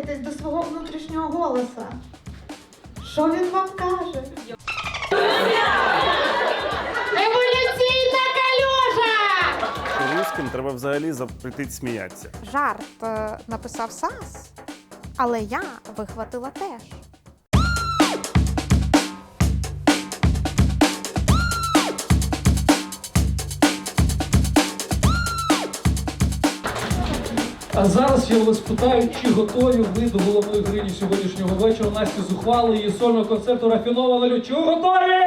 Прислухайтесь до свого внутрішнього голоса. Що він вам каже? Еволюційна калюжа! Русським треба взагалі запретити сміятися. Жарт е, написав Сас, але я вихватила теж. А зараз я вас питаю, чи готові ви до головної грині сьогоднішнього вечора Насті Зухвали її сольного концерту Рафінова Чи. Готові?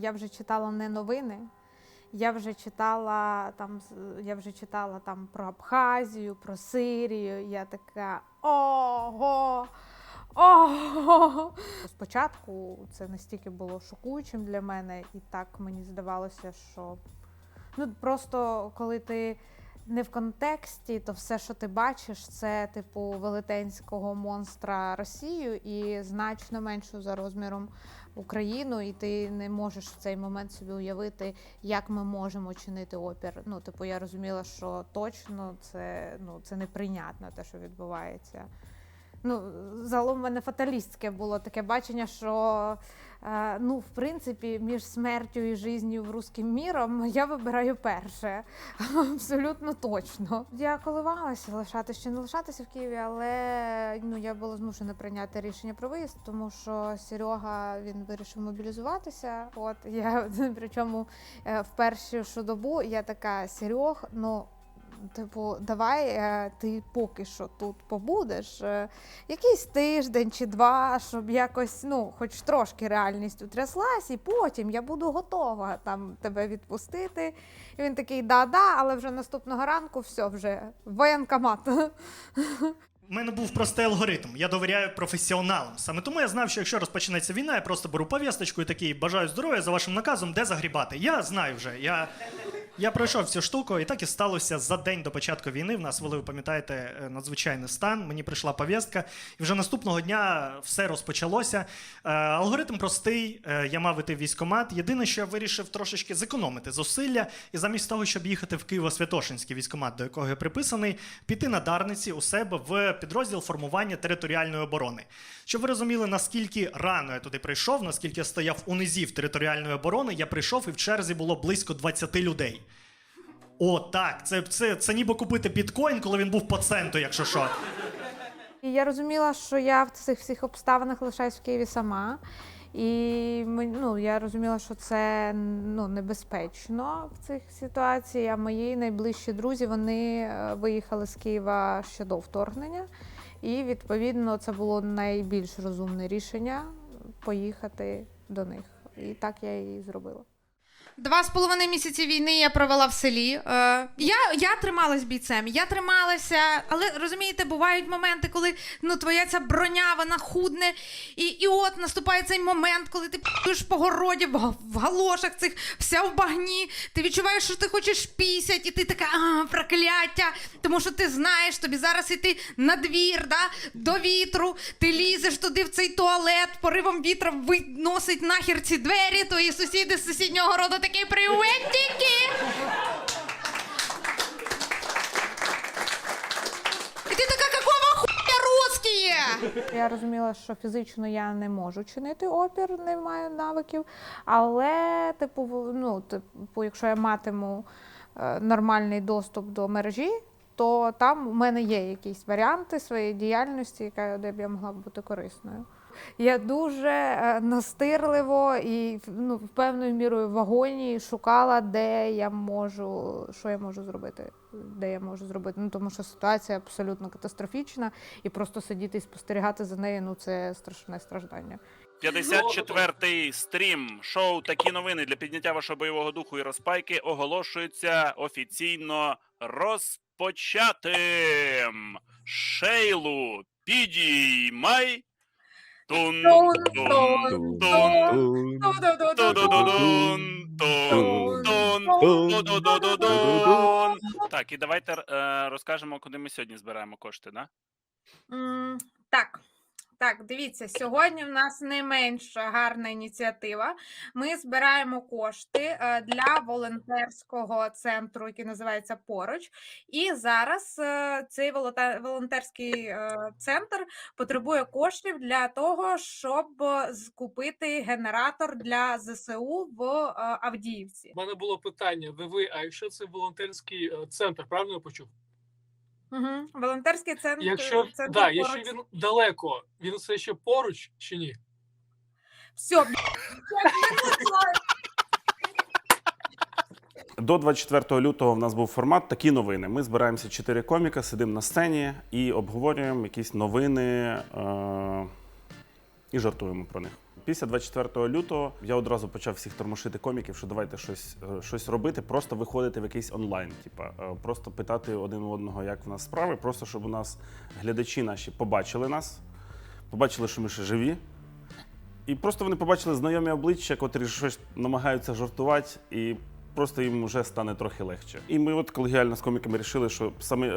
Я вже читала не новини. Я вже читала там, я вже читала там про Абхазію, про Сирію. Я така ого. Ого! Спочатку це настільки було шокуючим для мене, і так мені здавалося, що ну просто коли ти не в контексті, то все, що ти бачиш, це типу велетенського монстра Росію і значно меншу за розміром Україну, і ти не можеш в цей момент собі уявити, як ми можемо чинити опір. Ну, типу, я розуміла, що точно це, ну, це неприйнятно, те, що відбувається. Ну, загалом в мене фаталістське було таке бачення, що е, ну, в принципі, між смертю і життю в русським міром я вибираю перше. Абсолютно точно. Я коливалася лишатися чи не лишатися в Києві, але ну, я була змушена прийняти рішення про виїзд, тому що Серега він вирішив мобілізуватися. От я причому е, в першу добу я така Серег, ну. Типу, давай е, ти поки що тут побудеш е, якийсь тиждень чи два, щоб якось, ну, хоч трошки реальність утряслась, і потім я буду готова там тебе відпустити. І він такий, да-да, але вже наступного ранку все вже воєнкомат. У мене був простий алгоритм. Я довіряю професіоналам. Саме тому я знав, що якщо розпочнеться війна, я просто беру пов'язочку і такий бажаю здоров'я за вашим наказом, де загрібати. Я знаю вже. Я, я пройшов цю штуку, і так і сталося за день до початку війни. В нас вели, ви пам'ятаєте, е, надзвичайний стан. Мені прийшла пов'язка, і вже наступного дня все розпочалося. Е, алгоритм простий. Е, я мав іти в військкомат. Єдине, що я вирішив трошечки зекономити зусилля, і замість того, щоб їхати в Києво-Святошинський військкомат, до якого я приписаний, піти на Дарниці у себе в підрозділ формування територіальної оборони. Щоб ви розуміли, наскільки рано я туди прийшов, наскільки я стояв у низів територіальної оборони, я прийшов і в черзі було близько 20 людей. О, так, це, це, це ніби купити біткоін, коли він був по центу, якщо що. І я розуміла, що я в цих всіх обставинах лишаюсь в Києві сама. І ну, я розуміла, що це ну, небезпечно в цих ситуаціях. А мої найближчі друзі вони е, виїхали з Києва ще до вторгнення. І відповідно це було найбільш розумне рішення поїхати до них. І так я і зробила. Два з половиною місяці війни я провела в селі. Е, я, я трималась бійцем, я трималася, але розумієте, бувають моменти, коли ну, твоя ця броня вона худне, і, і от наступає цей момент, коли ти п'єш по городі в, в галошах цих, вся в багні. Ти відчуваєш, що ти хочеш пісять, і ти така а, прокляття, тому що ти знаєш, тобі зараз іти на двір, да, до вітру, ти лізеш туди в цей туалет, поривом вітра виносить нахер ці двері, твої сусіди з сусіднього роду такі приветики. І ти така, какого хуя русские? Я розуміла, що фізично я не можу чинити опір, не маю навиків. Але, типу, ну, типу, якщо я матиму е, нормальний доступ до мережі, то там у мене є якісь варіанти своєї діяльності, яка де б я могла б бути корисною. Я дуже е, настирливо і ну, певною мірою в агонії шукала, де я можу, що я можу зробити, де я можу зробити. Ну тому що ситуація абсолютно катастрофічна, і просто сидіти і спостерігати за нею ну це страшне страждання. 54-й стрім шоу Такі новини для підняття вашого бойового духу і розпайки оголошується офіційно розпочатим. Шейлу підіймай. Тун тун тун тун, тун. Так, і давайте е, розкажемо, куди ми сьогодні збираємо кошти, да? Так. Так, дивіться, сьогодні в нас не менш гарна ініціатива. Ми збираємо кошти е, для волонтерського центру, який називається Поруч. І зараз е, цей волонтерський е, центр потребує коштів для того, щоб скупити генератор для ЗСУ в Авдіївці. У мене було питання: ви ви, а якщо це волонтерський центр, правильно я почув? Угу. Волонтерський центр. Якщо, центр да, якщо він далеко, він все ще поруч чи ні? Все, До 24 лютого в нас був формат такі новини. Ми збираємося чотири коміка, сидимо на сцені і обговорюємо якісь новини е- і жартуємо про них. Після 24 лютого я одразу почав всіх тормошити коміків, що давайте щось, е, щось робити, просто виходити в якийсь онлайн. Типа, е, просто питати один у одного, як в нас справи, просто щоб у нас глядачі наші побачили нас, побачили, що ми ще живі. І просто вони побачили знайомі обличчя, котрі щось намагаються жартувати, і просто їм вже стане трохи легше. І ми от колегіально з коміками вирішили, що саме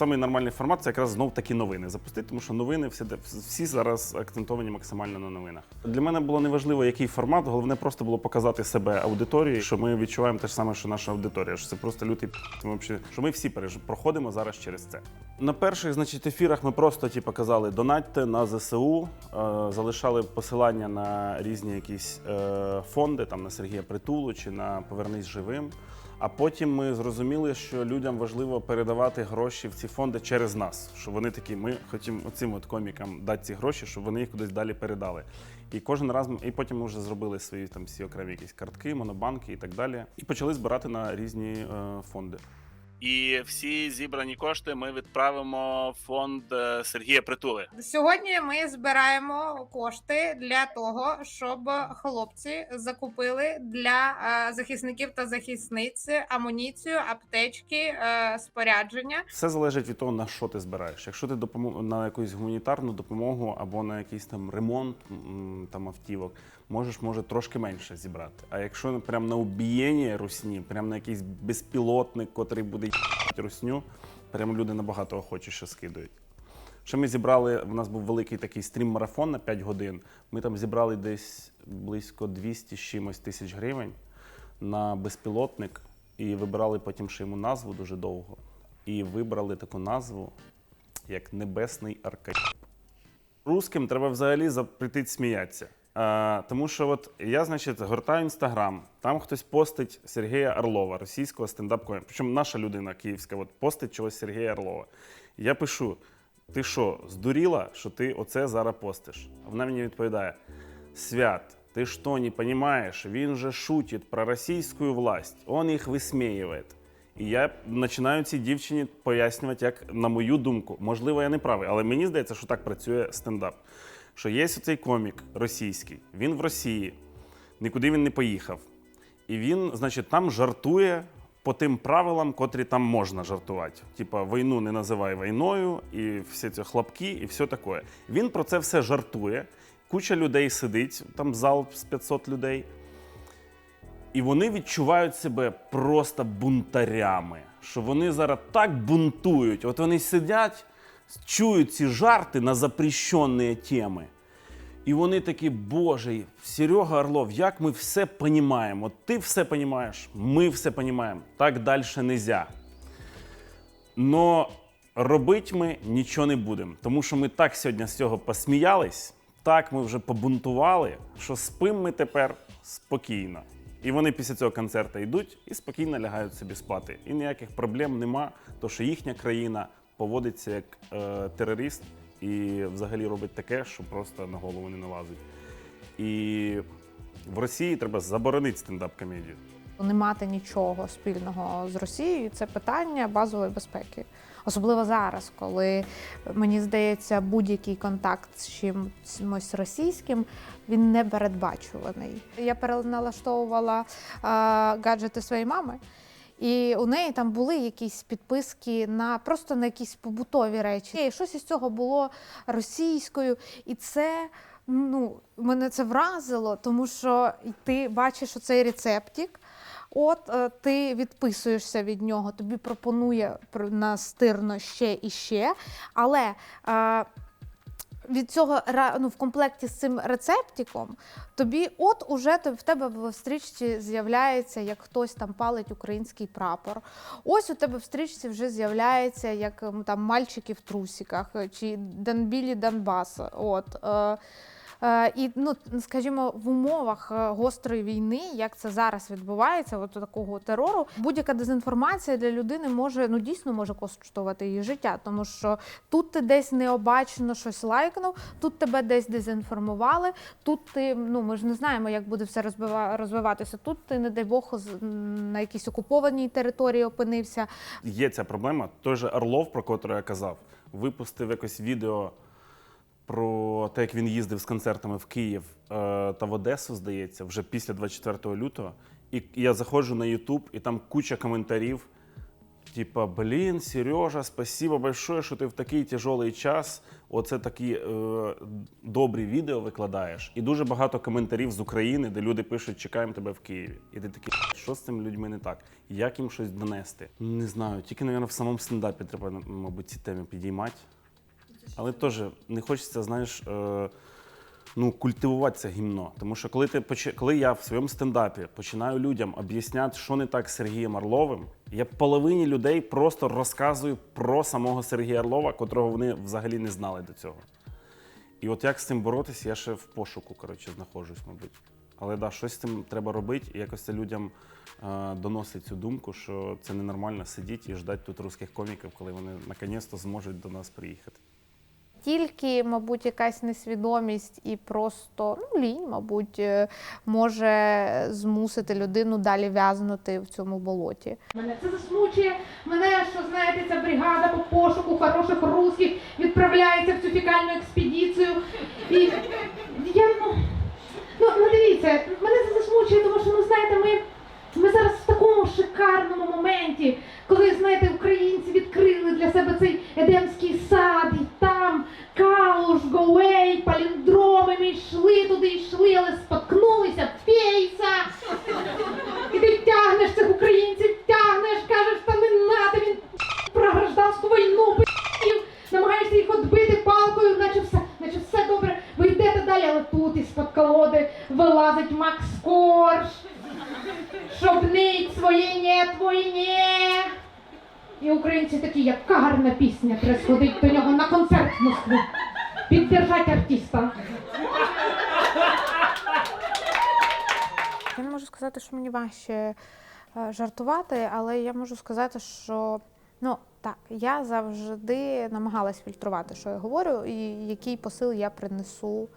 е, нормальний формат це якраз знов такі новини запустити, тому що новини всі, всі зараз акцентовані максимально на новинах. Для мене було неважливо, який формат, головне просто було показати себе аудиторії, що ми відчуваємо те ж саме, що наша аудиторія. Що це просто лютий що ми всі проходимо зараз через це. На перших, значить, ефірах ми просто типу, казали донатьте на ЗСУ, е, залишали посилання на різні якісь е, фонди, там на Сергія Притулу чи на Повернись живим. А потім ми зрозуміли, що людям важливо передавати гроші в ці фонди через нас. Що вони такі, ми хочемо оцим от комікам дати ці гроші, щоб вони їх кудись далі передали. І кожен раз і потім ми вже зробили свої там всі окремі якісь картки, монобанки і так далі. І почали збирати на різні е, фонди. І всі зібрані кошти ми відправимо в фонд е, Сергія Притули. Сьогодні ми збираємо кошти для того, щоб хлопці закупили для е, захисників та захисниць амуніцію, аптечки, е, спорядження. Все залежить від того, на що ти збираєш. Якщо ти допомо- на якусь гуманітарну допомогу або на якийсь там ремонт м, там автівок, можеш може трошки менше зібрати. А якщо прям на убієння русні, прям на якийсь безпілотник, котрий буде русню, прям люди набагато охочіше скидують. Ще ми зібрали, у нас був великий такий стрім-марафон на 5 годин. Ми там зібрали десь близько 200 з чимось тисяч гривень на безпілотник і вибирали потім ще йому назву дуже довго. І вибрали таку назву, як Небесний Аркадій. Русским треба взагалі запретити сміятися. А, тому що от я, значить, гортаю інстаграм, там хтось постить Сергія Орлова, російського стендап коміка Причому наша людина київська от, постить чогось Сергія Орлова. Я пишу: ти що, здуріла, що ти оце зараз постиш? А вона мені відповідає: Свят, ти що, не розумієш? Він же шутить про російську власть, он їх висміює. І я починаю цій дівчині пояснювати, як на мою думку, можливо, я не правий, але мені здається, що так працює стендап. Що є цей комік російський, він в Росії, нікуди він не поїхав. І він, значить, там жартує по тим правилам, котрі там можна жартувати. Типа війну не називай війною, і всі ці хлопки, і все таке. Він про це все жартує. Куча людей сидить, там зал з 500 людей. І вони відчувають себе просто бунтарями, що вони зараз так бунтують. От вони сидять, чують ці жарти на запрещені теми. І вони такі, Боже, Серега Орлов, як ми все понімаємо. Ти все понімаєш, ми все понімаємо. Так далі нельзя. Но робити ми нічого не будемо, тому що ми так сьогодні з цього посміялись, так ми вже побунтували, що спимо ми тепер спокійно. І вони після цього концерту йдуть і спокійно лягають собі спати. І ніяких проблем нема, то що їхня країна поводиться як е, терорист і взагалі робить таке, що просто на голову не налазить. І в Росії треба заборонити стендап-комедію. Не мати нічого спільного з Росією це питання базової безпеки. Особливо зараз, коли мені здається, будь-який контакт з чимось російським він не передбачуваний. Я переналаштовувала а, гаджети своєї мами. І у неї там були якісь підписки на просто на якісь побутові речі. І щось із цього було російською, і це ну мене це вразило, тому що ти бачиш оцей рецептик. От е, ти відписуєшся від нього, тобі пропонує пр- настирно ще і ще. Але е, від цього ну, в комплекті з цим рецептиком тобі от уже в тебе в стрічці з'являється, як хтось там палить український прапор. Ось у тебе в стрічці вже з'являється як там мальчики в трусиках е, чи Данбілі Донбас. От. Е, І ну, скажімо, в умовах е, гострої війни, як це зараз відбувається, от такого терору, будь-яка дезінформація для людини може ну дійсно може коштувати її життя, тому що тут ти десь необачно щось лайкнув, тут тебе десь дезінформували. Тут ти ну ми ж не знаємо, як буде все розвиватися. Тут ти, не дай Бог, на якійсь окупованій території опинився. Є ця проблема. Той же Орлов, про котрий я казав, випустив якось відео про те, як він їздив з концертами в Київ е, та в Одесу, здається, вже після 24 лютого. І я заходжу на YouTube, і там куча коментарів. Типа, блін, Сережа, спасибо большое, що ти в такий тяжелий час. Оце такі е, добрі відео викладаєш. І дуже багато коментарів з України, де люди пишуть, чекаємо тебе в Києві. І ти такий, що з цими людьми не так? Як їм щось донести? Не знаю, тільки, мабуть, в самому стендапі треба, мабуть, ці теми підіймати. Але теж не хочеться, знаєш, е, ну, культивувати це гімно. Тому що коли, ти, поч- коли я в своєму стендапі починаю людям об'ясняти, що не так з Сергієм Орловим, я половині людей просто розказую про самого Сергія Орлова, котрого вони взагалі не знали до цього. І от як з цим боротися, я ще в пошуку, коротше, знаходжусь, мабуть. Але да, щось з цим треба робити, і якось це людям е, доносить цю думку, що це ненормально сидіти і ждати тут русських коміків, коли вони наконець-то зможуть до нас приїхати. Тільки, мабуть, якась несвідомість і просто ну, лінь, мабуть, е, може змусити людину далі в'язнути в цьому болоті. Мене це засмучує. Мене, що знаєте, ця бригада по пошуку хороших русських відправляється в цю фікальну експедицію. І я ну, ну, ну дивіться, мене це засмучує, тому що ну знаєте, ми, ми зараз такому шикарному моменті, коли знаєте, українці відкрили для себе цей едемський сад, і там Калуш, Гоуей, паліндроми, ми йшли туди, йшли, але споткнулися, фейса. І ти тягнеш цих українців, тягнеш, кажеш, та не надо, він про гражданську війну п***ів, намагаєшся їх отбити палкою, наче все, наче все добре, ви йдете далі, але тут із-під колоди вилазить Макс своє не твоє. І українці такі, яка гарна пісня, треба сходити до нього на концерт в Москву. Піддержати артиста. Я не можу сказати, що мені важче е, жартувати, але я можу сказати, що ну так, я завжди намагалась фільтрувати, що я говорю, і який посил я принесу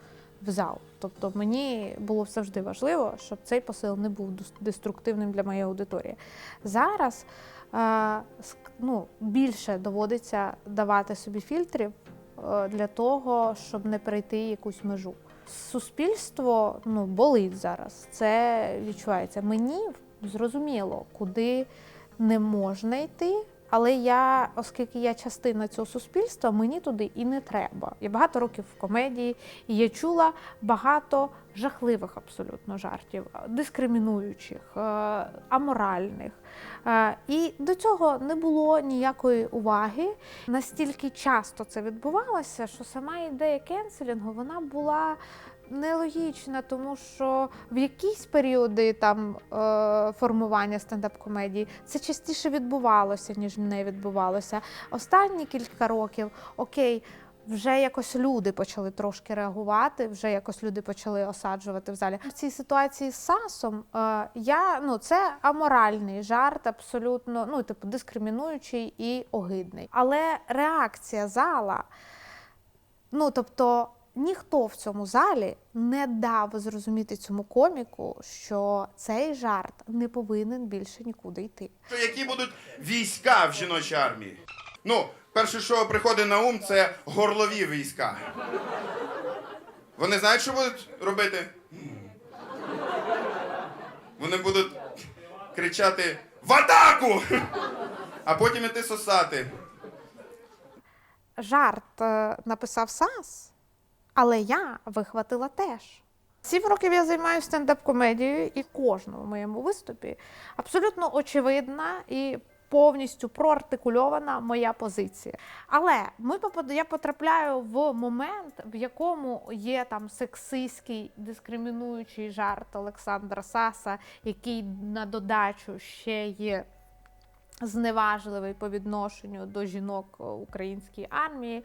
в зал. Тобто мені було завжди важливо, щоб цей посил не був дес- деструктивним для моєї аудиторії. Зараз е, ну, більше доводиться давати собі фільтрів е, для того, щоб не перейти якусь межу. Суспільство ну, болить зараз. Це відчувається. Мені зрозуміло, куди не можна йти. Але я, оскільки я частина цього суспільства, мені туди і не треба. Я багато років в комедії, і я чула багато жахливих абсолютно жартів, дискримінуючих, е, аморальних. Е, І до цього не було ніякої уваги. Настільки часто це відбувалося, що сама ідея кенселінгу вона була нелогічна, тому що в якісь періоди там е, формування стендап-комедії це частіше відбувалося, ніж не відбувалося. Останні кілька років окей. Вже якось люди почали трошки реагувати, вже якось люди почали осаджувати в залі. В цій ситуації з Сасом е, я ну це аморальний жарт, абсолютно ну типу, типу, ну, типу, дискримінуючий і огидний. Але реакція зала Ну, тобто, ніхто в цьому залі не дав зрозуміти цьому коміку, що цей жарт не повинен більше нікуди йти. Які будуть війська в жіночій армії? Ну, перше, що приходить на ум, це горлові війська. Вони знають, що будуть робити? Вони будуть кричати в атаку! А потім іти сосати. жарт е, написав Сас, але я вихватила теж. Сім років я займаюся стендап-комедією, і кожному моєму виступі абсолютно очевидна і повністю проартикульована моя позиція. Але ми я потрапляю в момент, в якому є там сексистський дискримінуючий жарт Олександра Саса, який на додачу ще є зневажливий по відношенню до жінок е, української армії.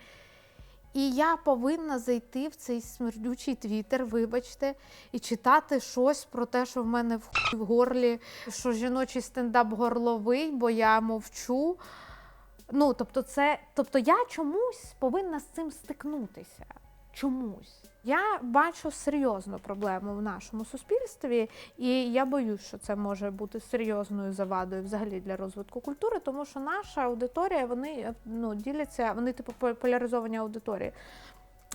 І я повинна зайти в цей смердючий твіттер, вибачте, і читати щось про те, що в мене в горлі, що жіночий стендап горловий, бо я мовчу. Ну, тобто, це, тобто я чомусь повинна з цим стикнутися. Чомусь. Я бачу серйозну проблему в нашому суспільстві, і я боюсь, що це може бути серйозною завадою взагалі для розвитку культури, тому що наша аудиторія, вони е, ну, діляться, вони типу по- поляризовані аудиторії.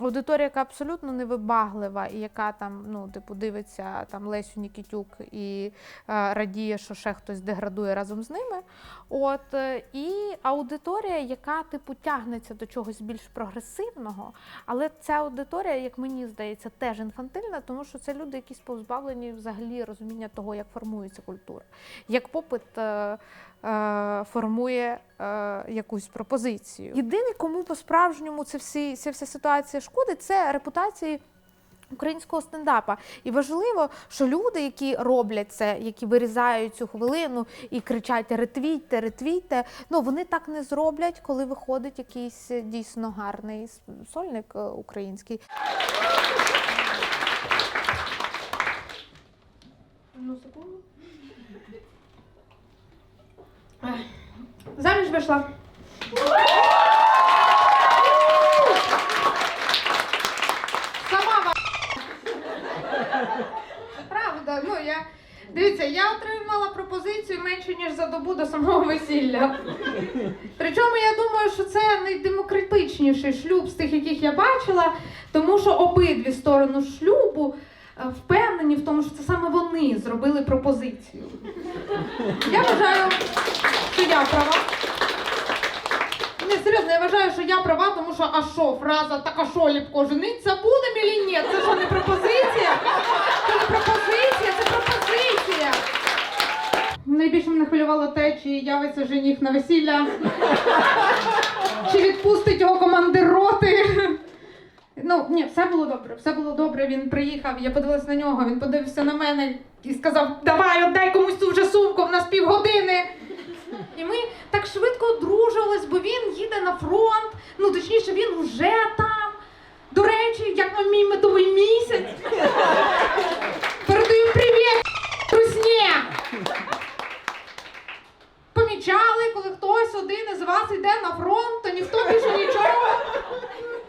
Аудиторія, яка абсолютно невибаглива, і яка там, ну, типу, дивиться там Лесю Нікітюк і е, радіє, що ще хтось деградує разом з ними. От е, і аудиторія, яка типу тягнеться до чогось більш прогресивного, але ця аудиторія, як мені здається, теж інфантильна, тому що це люди, які позбавлені взагалі розуміння того, як формується культура, як попит. Е, е, Формує е, якусь пропозицію. Єдине, кому по-справжньому це всі, ця вся ситуація шкодить, це репутації українського стендапа. І важливо, що люди, які роблять це, які вирізають цю хвилину і кричать ретвітьте, ретвітьте, ну вони так не зроблять, коли виходить якийсь е, дійсно гарний сольник е, український. Ну, секунду. Ех, Заміж вийшла. Сама ва- Правда, ну я. Дивіться, я отримала пропозицію менше, ніж за добу до самого весілля. Причому я думаю, що це найдемократичніший шлюб з тих, яких я бачила, тому що обидві сторони шлюбу е, впевнені в тому, що це саме вони зробили пропозицію. Я вважаю, що я права. Ні, серйозно, я вважаю, що я права, тому що а що, фраза так а що, Ліпко, жениться будемо чи ні? Це що не пропозиція? Це не пропозиція, це пропозиція. Найбільше мене хвилювало те, чи явиться жених на весілля, чи відпустить його командир роти. Ну, ні, все було добре, все було добре. Він приїхав, я подивилась на нього, він подивився на мене і сказав: Давай, отдай комусь ту вже сумку, в нас півгодини. І ми так швидко одружувались, бо він їде на фронт. Ну, точніше, він вже там. До речі, як вам мій медовий місяць. Передаю привіт, русні! Помічали, коли хтось один із вас йде на фронт, то ніхто більше нічого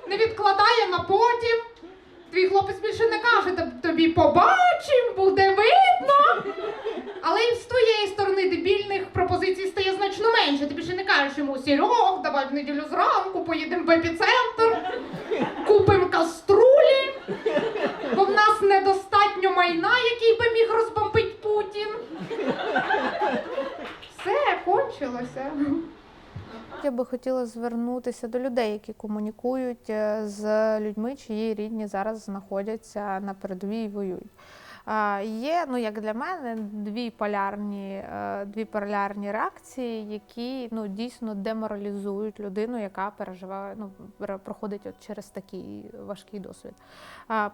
не відкладає на потім. Твій хлопець більше не каже тобі побачим, буде видно. Але і з твоєї сторони дебільних пропозицій стає значно менше. Ти більше не кажеш йому Серег, давай в неділю зранку поїдемо в епіцентр, купимо каструлі, бо в нас недостатньо майна, який би міг розбомбити Путін. Все, кончилося. Я би хотіла звернутися до людей, які комунікують е, з людьми, чиї рідні зараз знаходяться на передовій і воюють. Є, ну як для мене, дві полярні, е, дві полярні реакції, які ну дійсно деморалізують людину, яка переживає, ну проходить от через такий важкий досвід.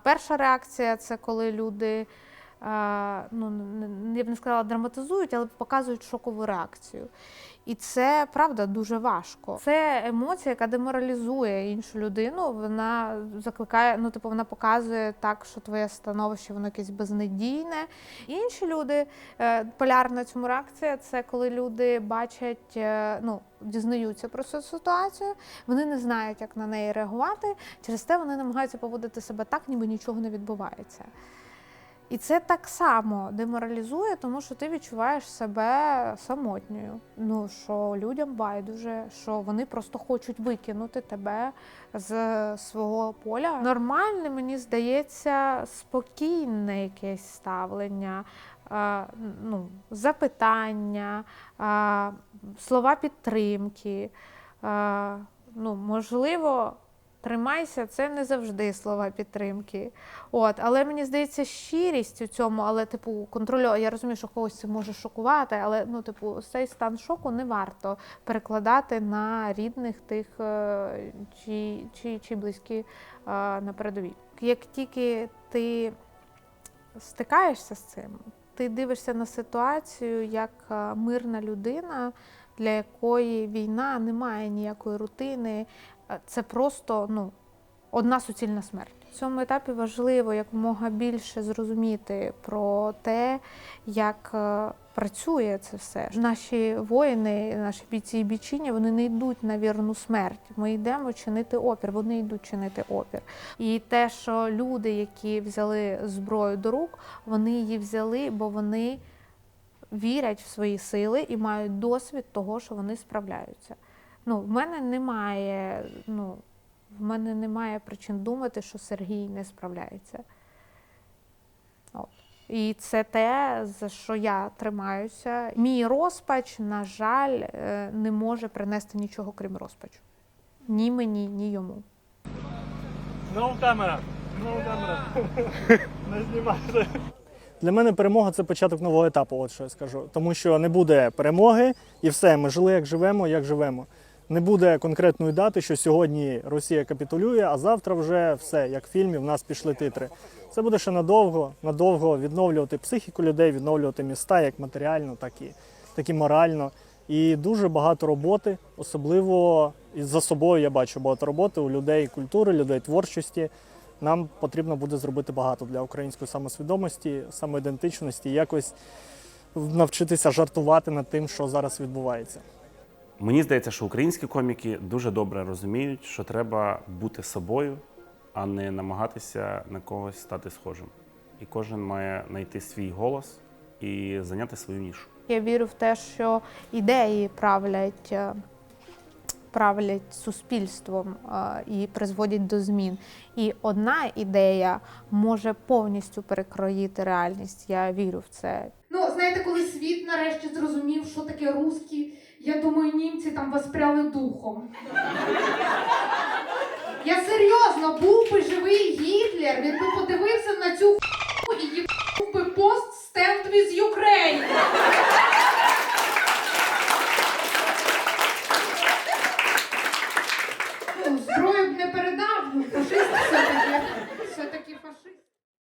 Перша реакція це коли люди. Ну, не- не- я б не сказала драматизують, але показують шокову реакцію. І це правда дуже важко. Це емоція, яка деморалізує іншу людину. Вона закликає, ну типу, вона показує так, що твоє становище воно якесь безнадійне. Інші люди е, полярна цьому реакція це коли люди бачать, е, ну дізнаються про цю ситуацію, вони не знають, як на неї реагувати. Через те вони намагаються поводити себе так, ніби нічого не відбувається. І це так само деморалізує, тому що ти відчуваєш себе самотньою. Ну що людям байдуже, що вони просто хочуть викинути тебе з свого поля. Нормальне, мені здається, спокійне якесь ставлення, ну, запитання, слова підтримки. Ну, можливо, тримайся, це не завжди слова підтримки. От, але мені здається, щирість у цьому, але типу контролю. Я розумію, що когось це може шокувати, але ну, типу, цей стан шоку не варто перекладати на рідних тих, е, чи, чи, чи близькі е, на передовій. Як тільки ти стикаєшся з цим, ти дивишся на ситуацію як е, мирна людина, для якої війна не має ніякої рутини. Це просто ну, одна суцільна смерть. В цьому етапі важливо якомога більше зрозуміти про те, як е, працює це все. Наші воїни, наші бійці і бійчині, вони не йдуть на вірну смерть. Ми йдемо чинити опір, вони йдуть чинити опір. І те, що люди, які взяли зброю до рук, вони її взяли, бо вони вірять в свої сили і мають досвід того, що вони справляються. Ну, в мене немає, ну, в мене немає причин думати, що Сергій не справляється. От. І це те, за що я тримаюся. Мій розпач, на жаль, е, не може принести нічого крім розпачу. Ні мені, ні йому. Знову камера. Знову камера. Не знімайте. Для мене перемога це початок нового етапу, от що я скажу. Тому що не буде перемоги і все. Ми жили, як живемо, як живемо. Не буде конкретної дати, що сьогодні Росія капітулює, а завтра вже все, як в фільмі, в нас пішли титри. Це буде ще надовго, надовго відновлювати психіку людей, відновлювати міста як матеріально, так і, так і морально. І дуже багато роботи, особливо за собою я бачу багато роботи у людей культури, людей творчості. Нам потрібно буде зробити багато для української самосвідомості, самоідентичності, якось навчитися жартувати над тим, що зараз відбувається. Мені здається, що українські коміки дуже добре розуміють, що треба бути собою, а не намагатися на когось стати схожим. І кожен має знайти свій голос і зайняти свою нішу. Я вірю в те, що ідеї правлять, е, правлять суспільством е, і призводять до змін. І одна ідея може повністю перекроїти реальність. Я вірю в це. Ну, знаєте, коли світ нарешті зрозумів, що таке русські, я думаю, німці там воспряли духом. Я серйозно, був би живий Гітлер, він би подивився на цю ху і їбав би пост Stand with Ukraine. Ну, зброю б не передав, ну, фашист все-таки.